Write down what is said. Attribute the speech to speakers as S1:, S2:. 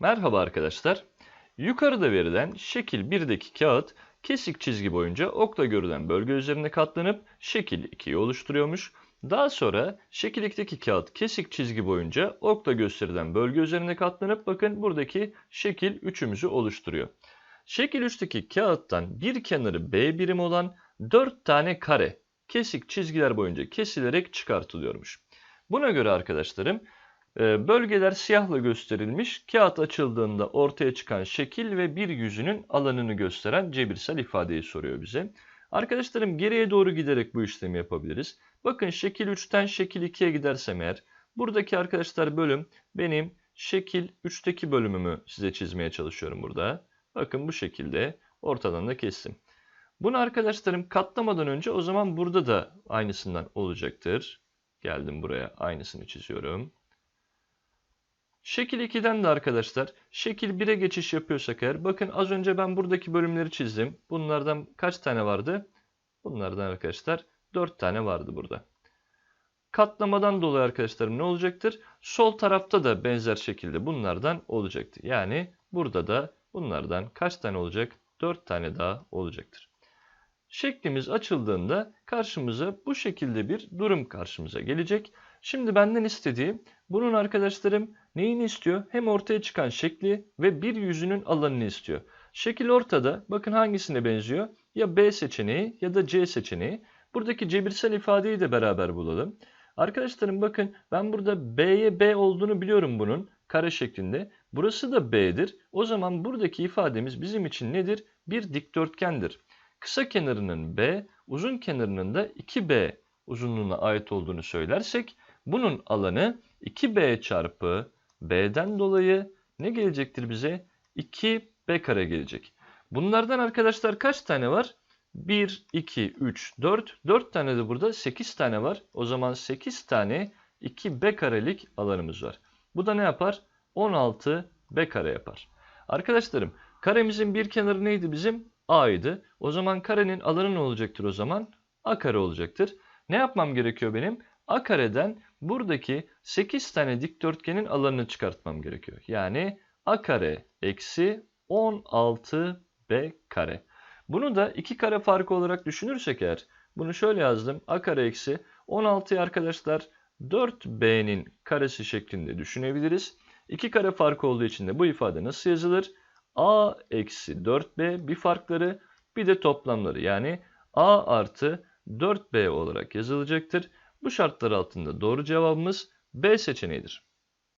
S1: Merhaba arkadaşlar. Yukarıda verilen şekil 1'deki kağıt kesik çizgi boyunca okla görülen bölge üzerine katlanıp şekil 2'yi oluşturuyormuş. Daha sonra şekil 2'deki kağıt kesik çizgi boyunca okla gösterilen bölge üzerine katlanıp bakın buradaki şekil 3'ümüzü oluşturuyor. Şekil 3'teki kağıttan bir kenarı B birim olan 4 tane kare kesik çizgiler boyunca kesilerek çıkartılıyormuş. Buna göre arkadaşlarım bölgeler siyahla gösterilmiş. Kağıt açıldığında ortaya çıkan şekil ve bir yüzünün alanını gösteren cebirsel ifadeyi soruyor bize. Arkadaşlarım geriye doğru giderek bu işlemi yapabiliriz. Bakın şekil 3'ten şekil 2'ye gidersem eğer buradaki arkadaşlar bölüm benim şekil 3'teki bölümümü size çizmeye çalışıyorum burada. Bakın bu şekilde ortadan da kestim. Bunu arkadaşlarım katlamadan önce o zaman burada da aynısından olacaktır. Geldim buraya aynısını çiziyorum. Şekil 2'den de arkadaşlar şekil 1'e geçiş yapıyorsak eğer bakın az önce ben buradaki bölümleri çizdim. Bunlardan kaç tane vardı? Bunlardan arkadaşlar 4 tane vardı burada. Katlamadan dolayı arkadaşlarım ne olacaktır? Sol tarafta da benzer şekilde bunlardan olacaktır. Yani burada da bunlardan kaç tane olacak? 4 tane daha olacaktır. Şeklimiz açıldığında karşımıza bu şekilde bir durum karşımıza gelecek. Şimdi benden istediği bunun arkadaşlarım neyini istiyor? Hem ortaya çıkan şekli ve bir yüzünün alanını istiyor. Şekil ortada. Bakın hangisine benziyor? Ya B seçeneği ya da C seçeneği. Buradaki cebirsel ifadeyi de beraber bulalım. Arkadaşlarım bakın ben burada B'ye B olduğunu biliyorum bunun kare şeklinde. Burası da B'dir. O zaman buradaki ifademiz bizim için nedir? Bir dikdörtgendir. Kısa kenarının B, uzun kenarının da 2B uzunluğuna ait olduğunu söylersek bunun alanı 2B çarpı B'den dolayı ne gelecektir bize? 2B kare gelecek. Bunlardan arkadaşlar kaç tane var? 1, 2, 3, 4. 4 tane de burada 8 tane var. O zaman 8 tane 2B karelik alanımız var. Bu da ne yapar? 16 B kare yapar. Arkadaşlarım karemizin bir kenarı neydi bizim? A'ydı. O zaman karenin alanı ne olacaktır o zaman? A kare olacaktır. Ne yapmam gerekiyor benim? A kareden buradaki 8 tane dikdörtgenin alanını çıkartmam gerekiyor. Yani A kare eksi 16 B kare. Bunu da 2 kare farkı olarak düşünürsek eğer bunu şöyle yazdım. A kare eksi 16'yı arkadaşlar 4B'nin karesi şeklinde düşünebiliriz. 2 kare farkı olduğu için de bu ifade nasıl yazılır? A eksi 4B bir farkları bir de toplamları yani A artı 4B olarak yazılacaktır. Bu şartlar altında doğru cevabımız B seçeneğidir.